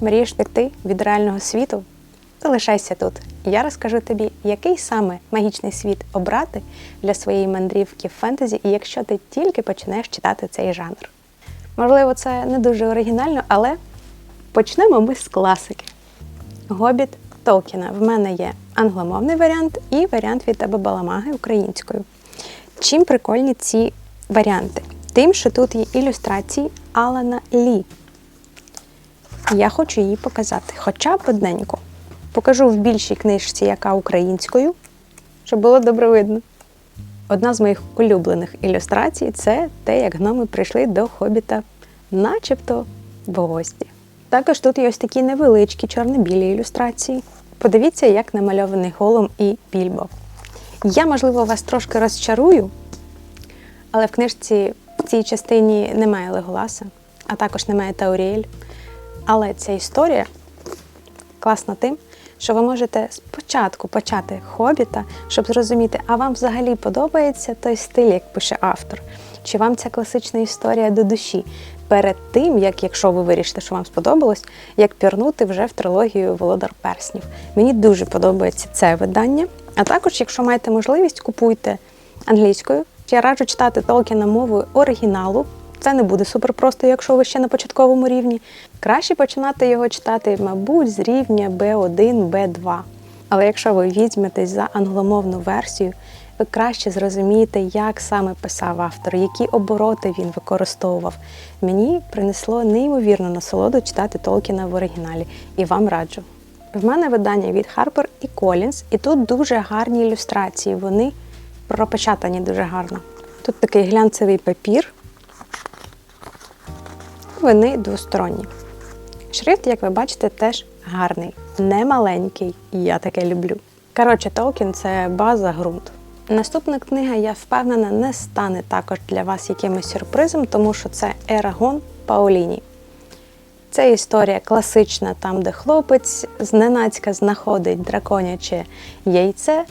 Мрієш втекти від реального світу? Залишайся тут. Я розкажу тобі, який саме магічний світ обрати для своєї мандрівки в фентезі, якщо ти тільки почнеш читати цей жанр. Можливо, це не дуже оригінально, але почнемо ми з класики. Гобіт Толкіна. В мене є англомовний варіант і варіант від тебе Баламаги українською. Чим прикольні ці варіанти? Тим, що тут є ілюстрації Алана Лі. Я хочу її показати, хоча б одненько. Покажу в більшій книжці, яка українською, щоб було добре видно. Одна з моїх улюблених ілюстрацій це те, як гноми прийшли до хобіта, начебто в гості. Також тут є ось такі невеличкі чорно-білі ілюстрації. Подивіться, як намальований голом і більбо. Я, можливо, вас трошки розчарую, але в книжці в цій частині немає Леголаса, а також немає Тауріель. Але ця історія класна тим, що ви можете спочатку почати хобіта, щоб зрозуміти, а вам взагалі подобається той стиль, як пише автор, чи вам ця класична історія до душі. Перед тим, як якщо ви вирішите, що вам сподобалось, як пірнути вже в трилогію Володар Перснів. Мені дуже подобається це видання. А також, якщо маєте можливість, купуйте англійською. Я раджу читати Толкіна мовою оригіналу. Це не буде супер просто, якщо ви ще на початковому рівні. Краще починати його читати, мабуть, з рівня B1, B2. Але якщо ви візьметесь за англомовну версію, ви краще зрозумієте, як саме писав автор, які обороти він використовував. Мені принесло неймовірну насолоду читати Толкіна в оригіналі, і вам раджу. В мене видання від Harper і Collins, і тут дуже гарні ілюстрації. Вони пропечатані дуже гарно. Тут такий глянцевий папір. Вони двосторонні. Шрифт, як ви бачите, теж гарний, не маленький, я таке люблю. Коротше, Толкін це база ґрунт. Наступна книга, я впевнена, не стане також для вас якимось сюрпризом, тому що це Ерагон Паоліні. Це історія класична, там, де хлопець зненацька знаходить драконяче яйце,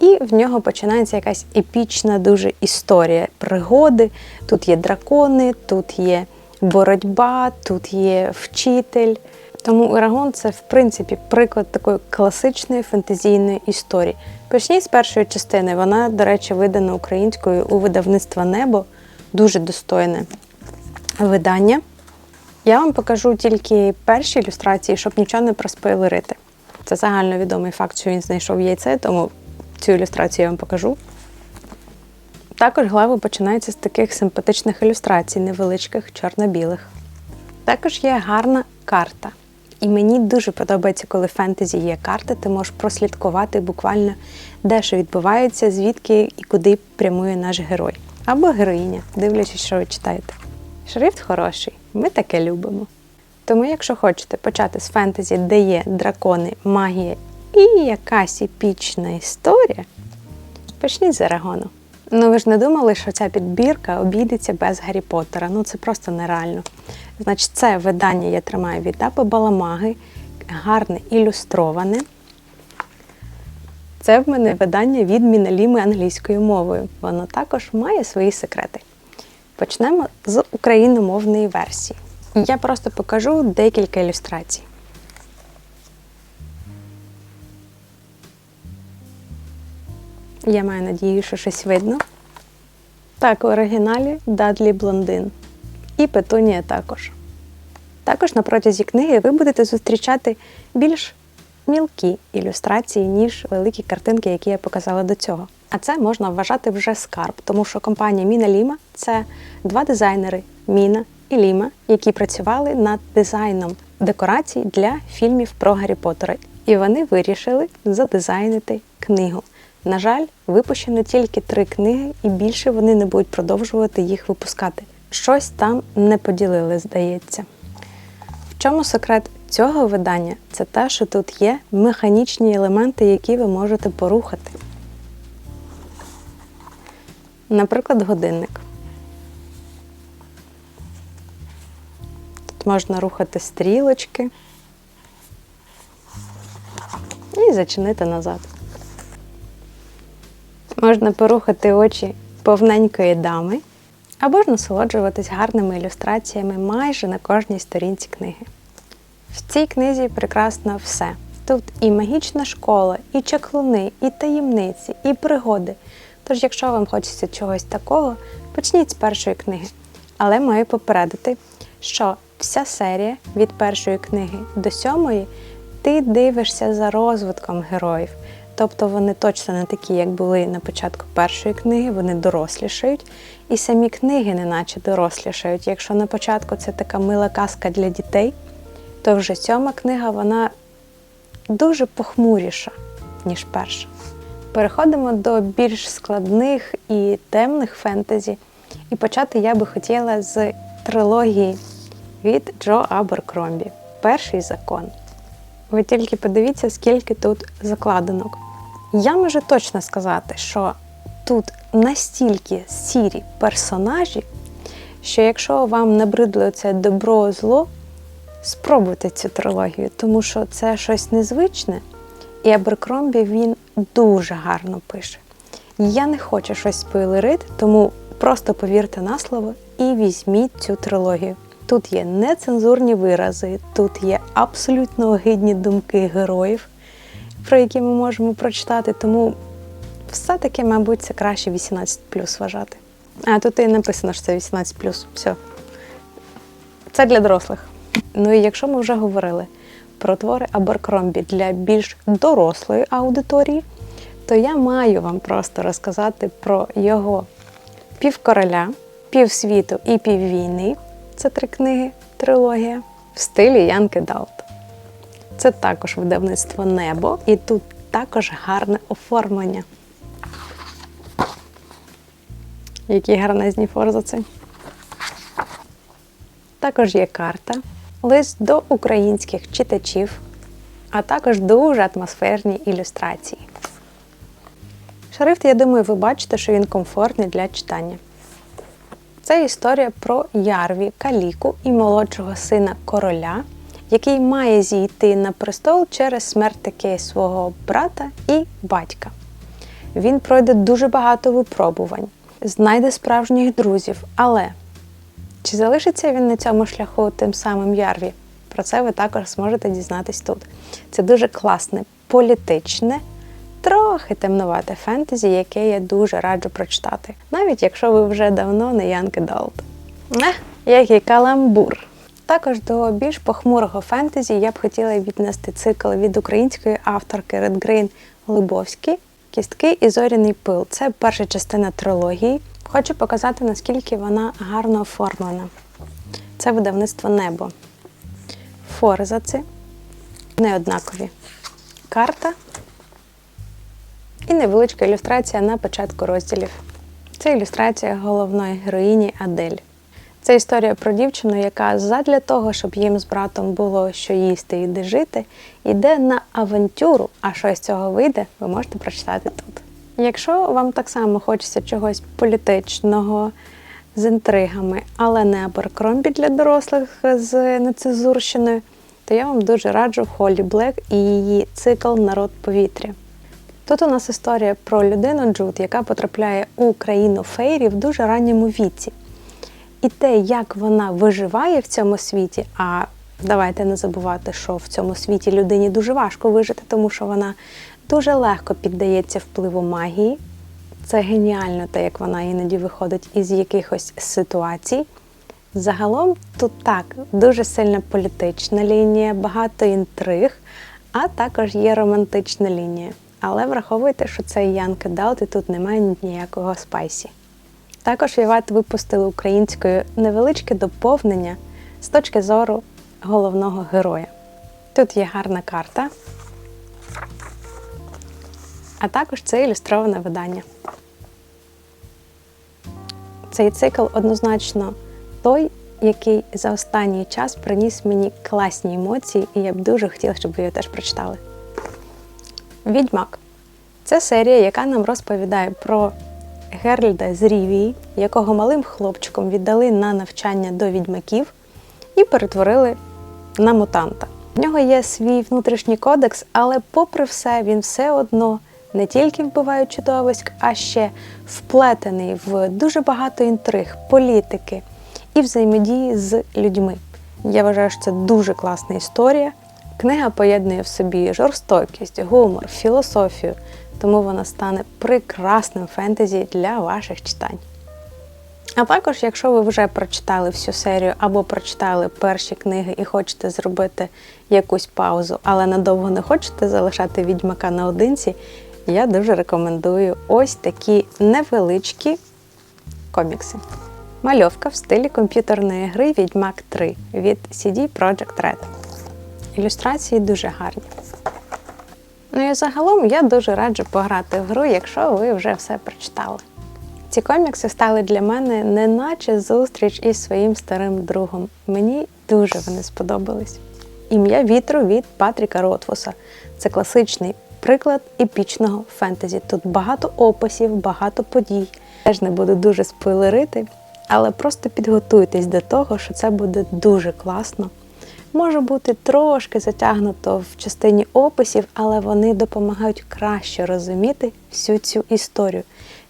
і в нього починається якась епічна дуже історія пригоди. Тут є дракони, тут є боротьба, тут є вчитель. Тому Ерагон це, в принципі, приклад такої класичної фентезійної історії. Почніть з першої частини. Вона, до речі, видана українською у видавництва Небо. Дуже достойне видання. Я вам покажу тільки перші ілюстрації, щоб нічого не проспойлерити. Це загальновідомий факт, що він знайшов яйце, тому цю ілюстрацію я вам покажу. Також глава починається з таких симпатичних ілюстрацій, невеличких, чорно-білих. Також є гарна карта. І мені дуже подобається, коли в фентезі є карта, ти можеш прослідкувати буквально, де що відбувається, звідки і куди прямує наш герой. Або героїня, дивлячись, що ви читаєте. Шрифт хороший, ми таке любимо. Тому, якщо хочете почати з фентезі, де є дракони, магія і якась епічна історія, почніть з Ерагону. Ну ви ж не думали, що ця підбірка обійдеться без Гаррі Поттера. Ну це просто нереально. Значить, це видання я тримаю від Апи Баламаги, гарне ілюстроване. Це в мене видання від Міналіми англійською мовою. Воно також має свої секрети. Почнемо з україномовної версії. Я просто покажу декілька ілюстрацій. Я маю надію, що щось видно. Так, в оригіналі Дадлі Блондин. І Петунія також. Також на протязі книги ви будете зустрічати більш мілкі ілюстрації, ніж великі картинки, які я показала до цього. А це можна вважати вже скарб, тому що компанія Міна Ліма це два дизайнери Міна і Ліма, які працювали над дизайном декорацій для фільмів про Гаррі Поттера. І вони вирішили задизайнити книгу. На жаль, випущено тільки три книги, і більше вони не будуть продовжувати їх випускати. Щось там не поділили, здається. В чому секрет цього видання? Це те, що тут є механічні елементи, які ви можете порухати. Наприклад, годинник. Тут можна рухати стрілочки і зачинити назад. Можна порухати очі повненької дами, або ж насолоджуватись гарними ілюстраціями майже на кожній сторінці книги. В цій книзі прекрасно все. Тут і магічна школа, і чаклуни, і таємниці, і пригоди. Тож, якщо вам хочеться чогось такого, почніть з першої книги. Але маю попередити, що вся серія від першої книги до сьомої ти дивишся за розвитком героїв. Тобто вони точно не такі, як були на початку першої книги, вони дорослішають, і самі книги неначе дорослішають. Якщо на початку це така мила казка для дітей, то вже сьома книга вона дуже похмуріша, ніж перша. Переходимо до більш складних і темних фентезі. І почати я би хотіла з трилогії від Джо Аберкромбі Перший закон. Ви тільки подивіться, скільки тут закладинок. Я можу точно сказати, що тут настільки сірі персонажі, що якщо вам набридло це добро зло, спробуйте цю трилогію, тому що це щось незвичне, і Аберкромбі він дуже гарно пише. Я не хочу щось спойлерити, тому просто повірте на слово і візьміть цю трилогію. Тут є нецензурні вирази, тут є абсолютно огидні думки героїв, про які ми можемо прочитати, тому все-таки, мабуть, це краще 18 вважати. А тут і написано, що це 18 Все. Це для дорослих. Ну і якщо ми вже говорили про твори Аберкромбі для більш дорослої аудиторії, то я маю вам просто розказати про його півкороля, півсвіту і піввійни. Це три книги, трилогія в стилі Янки Далт. Це також видавництво Небо, і тут також гарне оформлення. Які гарнезні форзаци. Також є карта, лист до українських читачів, а також дуже атмосферні ілюстрації. Шрифт, я думаю, ви бачите, що він комфортний для читання. Це історія про Ярві, Каліку і молодшого сина короля, який має зійти на престол через смерть таки свого брата і батька. Він пройде дуже багато випробувань, знайде справжніх друзів, але чи залишиться він на цьому шляху тим самим Ярві? Про це ви також зможете дізнатись тут. Це дуже класне, політичне, трохи темнувате фентезі, яке я дуже раджу прочитати, навіть якщо ви вже давно не Янки Далт. Не, який каламбур. Також до більш похмурого фентезі я б хотіла віднести цикл від української авторки Редгрейн Глибовський Кістки і зоряний пил. Це перша частина трилогії. Хочу показати, наскільки вона гарно оформлена. Це видавництво Небо. Форзаци неоднакові. Карта і невеличка ілюстрація на початку розділів. Це ілюстрація головної героїні Адель. Це історія про дівчину, яка задля того, щоб їм з братом було що їсти і де жити, йде на авантюру, а що з цього вийде, ви можете прочитати тут. Якщо вам так само хочеться чогось політичного з інтригами, але не Аберкромбі для дорослих з нецензурщиною, то я вам дуже раджу Холі Блек і її цикл Народ повітря. Тут у нас історія про людину Джуд, яка потрапляє у країну фейрів в дуже ранньому віці. І те, як вона виживає в цьому світі, а давайте не забувати, що в цьому світі людині дуже важко вижити, тому що вона дуже легко піддається впливу магії. Це геніально, те, як вона іноді виходить із якихось ситуацій. Загалом тут так, дуже сильна політична лінія, багато інтриг, а також є романтична лінія. Але враховуйте, що це Янка Далт і тут немає ніякого спайсі. Також Віват випустили українською невеличке доповнення з точки зору головного героя. Тут є гарна карта, а також це ілюстроване видання. Цей цикл однозначно той, який за останній час приніс мені класні емоції, і я б дуже хотіла, щоб ви його теж прочитали. Відьмак це серія, яка нам розповідає про Геральда з Рівії, якого малим хлопчиком віддали на навчання до відьмаків і перетворили на мутанта. В нього є свій внутрішній кодекс, але, попри все, він все одно не тільки вбиває чудовиськ, а ще вплетений в дуже багато інтриг, політики і взаємодії з людьми. Я вважаю, що це дуже класна історія. Книга поєднує в собі жорстокість, гумор, філософію, тому вона стане прекрасним фентезі для ваших читань. А також, якщо ви вже прочитали всю серію або прочитали перші книги і хочете зробити якусь паузу, але надовго не хочете залишати відьмака наодинці, я дуже рекомендую ось такі невеличкі комікси. Мальовка в стилі комп'ютерної гри Відьмак 3 від CD Projekt Red. Ілюстрації дуже гарні. Ну і загалом я дуже раджу пограти в гру, якщо ви вже все прочитали. Ці комікси стали для мене неначе зустріч із своїм старим другом. Мені дуже вони сподобались. Ім'я вітру від Патріка Ротфуса. Це класичний приклад епічного фентезі. Тут багато описів, багато подій. Теж не буду дуже спойлерити, але просто підготуйтесь до того, що це буде дуже класно. Може бути трошки затягнуто в частині описів, але вони допомагають краще розуміти всю цю історію.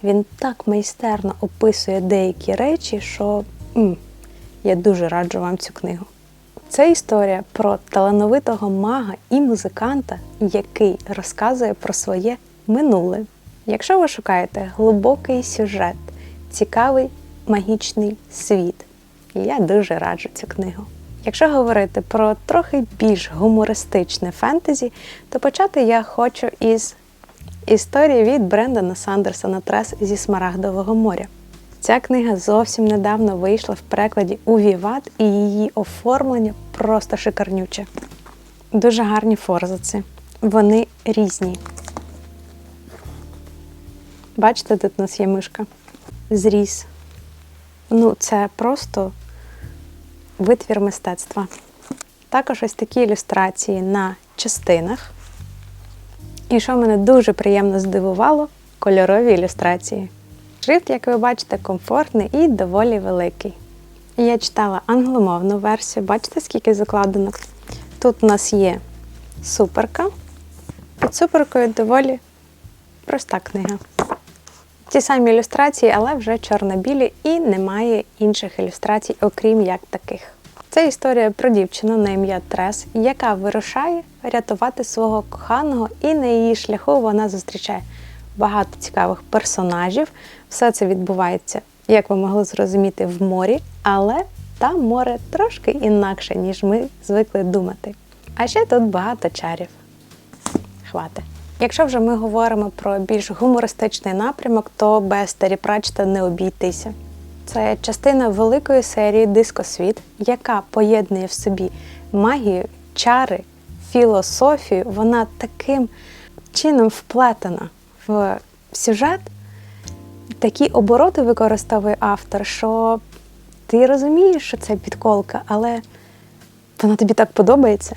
Він так майстерно описує деякі речі, що м, я дуже раджу вам цю книгу. Це історія про талановитого мага і музиканта, який розказує про своє минуле. Якщо ви шукаєте глибокий сюжет, цікавий магічний світ, я дуже раджу цю книгу. Якщо говорити про трохи більш гумористичне фентезі, то почати я хочу із історії від Брендана Сандерсона Трес зі Смарагдового моря. Ця книга зовсім недавно вийшла в перекладі у Віват, і її оформлення просто шикарнюче. Дуже гарні форзаци. Вони різні. Бачите, тут у нас є мишка. Зріз. Ну, це просто витвір мистецтва. Також ось такі ілюстрації на частинах. І що мене дуже приємно здивувало кольорові ілюстрації. Шрифт, як ви бачите, комфортний і доволі великий. Я читала англомовну версію, бачите, скільки закладинок. Тут у нас є суперка. Під суперкою доволі проста книга. Ті самі ілюстрації, але вже чорно-білі і немає інших ілюстрацій, окрім як таких. Це історія про дівчину на ім'я Трес, яка вирушає рятувати свого коханого, і на її шляху вона зустрічає багато цікавих персонажів. Все це відбувається, як ви могли зрозуміти, в морі, але там море трошки інакше, ніж ми звикли думати. А ще тут багато чарів. Хвати. Якщо вже ми говоримо про більш гумористичний напрямок, то без Террі Пратчета не обійтися. Це частина великої серії Дискосвіт, яка поєднує в собі магію, чари, філософію. Вона таким чином вплетена в сюжет, такі обороти використовує автор, що ти розумієш, що це підколка, але вона тобі так подобається.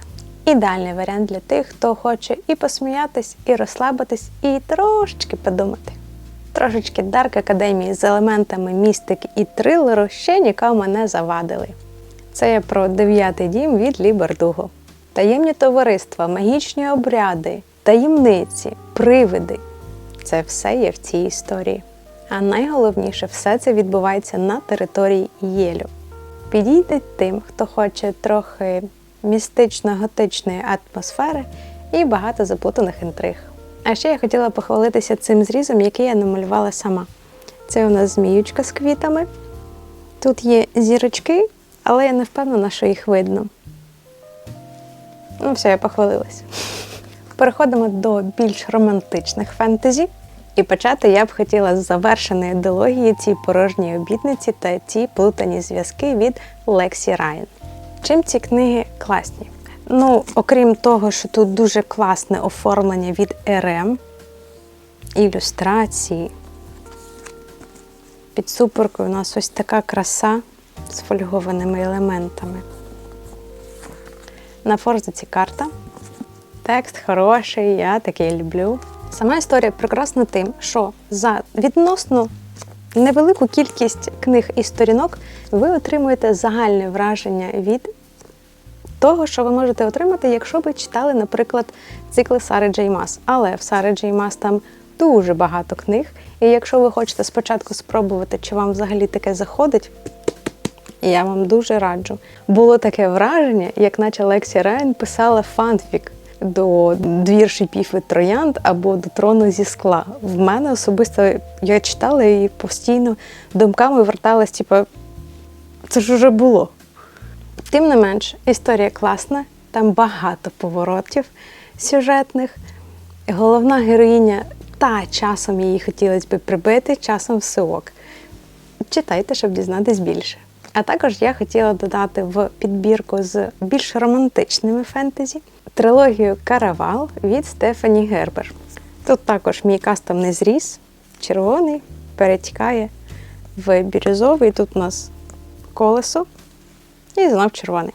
Ідеальний варіант для тих, хто хоче і посміятись, і розслабитись, і трошечки подумати. Трошечки Дарк Академії з елементами містики і трилеру ще нікому не завадили. Це я про дев'ятий дім від Лі Бардуго. Таємні товариства, магічні обряди, таємниці, привиди це все є в цій історії. А найголовніше, все це відбувається на території Єлю. Підійде тим, хто хоче трохи містично-готичної атмосфери і багато заплутаних інтриг. А ще я хотіла похвалитися цим зрізом, який я намалювала сама. Це у нас зміючка з квітами. Тут є зірочки, але я не впевнена, що їх видно. Ну, все, я похвалилась. Переходимо до більш романтичних фентезі. І почати я б хотіла з завершеної ідеології ці порожні обітниці та ці плутані зв'язки від Лексі Райан. Чим ці книги класні? Ну, окрім того, що тут дуже класне оформлення від РМ, ілюстрації. Під супоркою у нас ось така краса з фольгованими елементами. На форзаці карта. Текст хороший, я такий люблю. Сама історія прекрасна тим, що за відносно невелику кількість книг і сторінок ви отримуєте загальне враження від того, що ви можете отримати, якщо ви читали, наприклад, цикли Сари Джей Мас. Але в Сари Джей Мас там дуже багато книг. І якщо ви хочете спочатку спробувати, чи вам взагалі таке заходить, я вам дуже раджу. Було таке враження, як наче Лексі Райн писала фанфік до двір шипів і троянд або до трону зі скла. В мене особисто я читала і постійно думками верталась, типу, це ж уже було. Тим не менш, історія класна, там багато поворотів сюжетних. Головна героїня, та часом її хотілося би прибити, часом все ок. Читайте, щоб дізнатись більше. А також я хотіла додати в підбірку з більш романтичними фентезі трилогію Каравал від Стефані Гербер. Тут також мій кастомний зріз, червоний, перетікає в бірюзовий. Тут у нас колесо і знов червоний.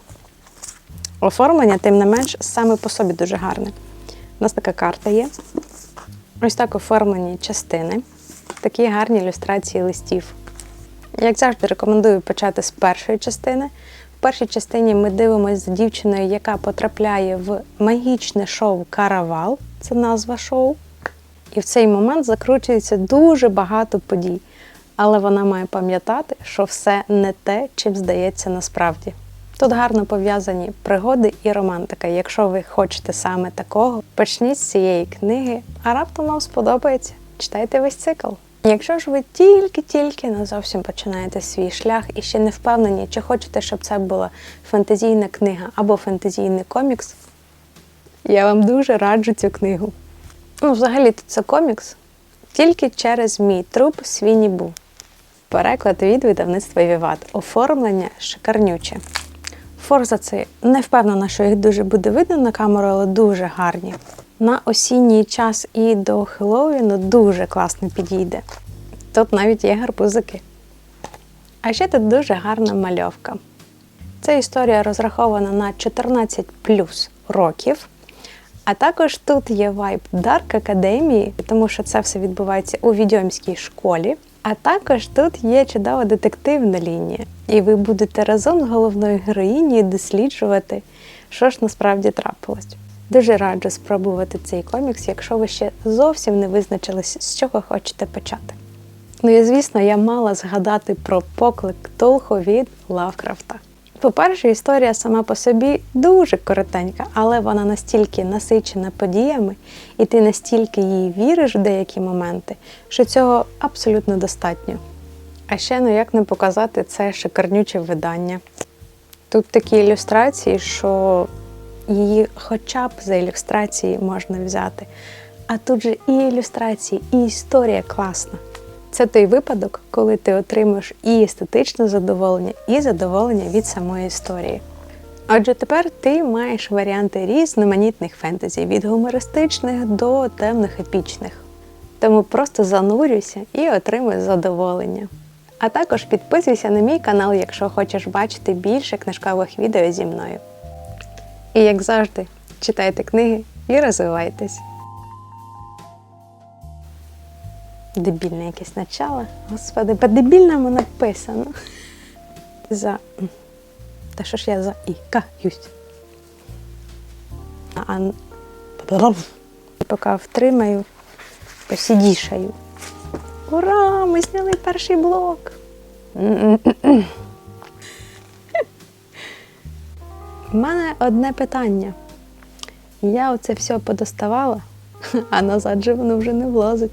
Оформлення, тим не менш, саме по собі дуже гарне. У нас така карта є. Ось так оформлені частини, такі гарні ілюстрації листів. Як завжди, рекомендую почати з першої частини. Першій частині ми дивимося за дівчиною, яка потрапляє в магічне шоу Каравал, це назва шоу. І в цей момент закручується дуже багато подій. Але вона має пам'ятати, що все не те, чим здається насправді. Тут гарно пов'язані пригоди і романтика. Якщо ви хочете саме такого, почніть з цієї книги, а раптом вам сподобається. Читайте весь цикл. Якщо ж ви тільки-тільки не зовсім починаєте свій шлях і ще не впевнені, чи хочете, щоб це була фантазійна книга або фантазійний комікс, я вам дуже раджу цю книгу. Ну, взагалі, це комікс тільки через мій труп Свіні Бу. Переклад від видавництва Віват. Оформлення шикарнюче. Форзаци не впевнена, що їх дуже буде видно на камеру, але дуже гарні. На осінній час і до Хеллоуіну дуже класно підійде. Тут навіть є гарбузики. А ще тут дуже гарна мальовка. Ця історія розрахована на 14 плюс років. А також тут є вайб Дарк Академії, тому що це все відбувається у відьомській школі. А також тут є чудова детективна лінія, і ви будете разом з головною героїнею досліджувати, що ж насправді трапилось. Дуже раджу спробувати цей комікс, якщо ви ще зовсім не визначились, з чого хочете почати. Ну і звісно, я мала згадати про поклик Толхо від Лавкрафта. По-перше, історія сама по собі дуже коротенька, але вона настільки насичена подіями, і ти настільки їй віриш в деякі моменти, що цього абсолютно достатньо. А ще ну як не показати це шикарнюче видання. Тут такі ілюстрації, що її хоча б за ілюстрації можна взяти. А тут же і ілюстрації, і історія класна. Це той випадок, коли ти отримуєш і естетичне задоволення, і задоволення від самої історії. Отже, тепер ти маєш варіанти різноманітних фентезі від гумористичних до темних епічних. Тому просто занурюйся і отримуй задоволення. А також підписуйся на мій канал, якщо хочеш бачити більше книжкових відео зі мною. І як завжди, читайте книги і розвивайтесь. Дебільне якесь начало. Господи, по-дебільному написано. За. Та що ж я за ікаюсь? А... Поки втримаю, посідішаю. Ура! Ми зняли перший блок. У мене одне питання. Я оце все подоставала, а назад же воно вже не влазить.